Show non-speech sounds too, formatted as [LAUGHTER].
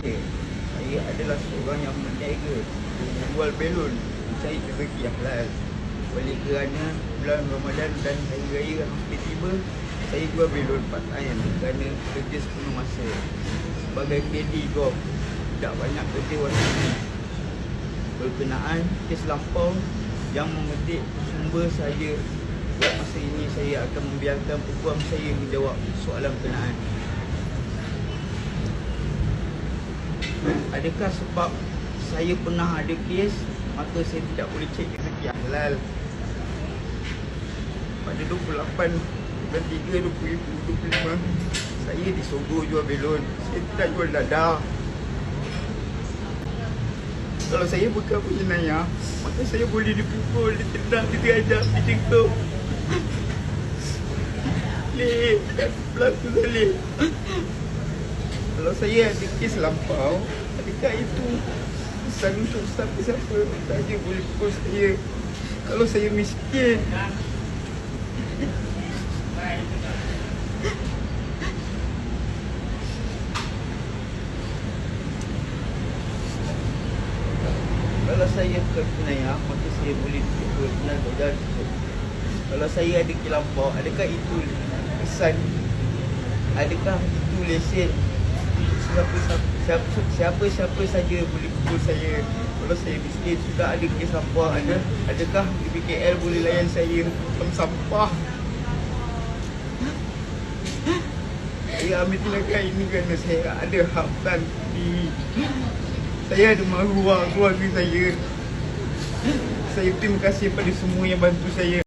Malaysia. Saya adalah seorang yang berniaga Jual belon Mencari rezeki yang halal. Oleh kerana bulan Ramadan dan Hari Raya hampir tiba Saya jual belon part time Kerana kerja sepenuh masa. Sebagai KD golf Tak banyak kerja waktu ini. Berkenaan kes lampau Yang memetik sumber saya. Buat masa ini saya akan membiarkan peguam saya menjawab soalan berkenaan Adakah sebab saya pernah ada kes maka saya tidak boleh cek rezeki yang halal pada 28 bulan 3 2025 saya disogok jual belon saya tidak jual dadah kalau saya bukan penjenayah maka saya boleh dipukul, ditendang, diterajak, dicengkau [LAUGHS] Leh, pelaku Saleh kalau saya ada kes lampau, adakah itu pesan untuk siapa-siapa saja boleh pukul saya kalau saya miskin? Kalau saya bukan penayah, maka saya boleh pukul dan dan Kalau saya ada kelampau, adakah itu pesan? Adakah itu lesen siapa siapa siapa saja boleh pukul saya. Kalau saya miskin sudah ada kes sampah ada adakah BKL boleh layan saya tentang sampah? Saya ambil tindakan ini kerana saya ada hak diri saya ada maruah keluarga saya. Saya terima kasih pada semua yang bantu saya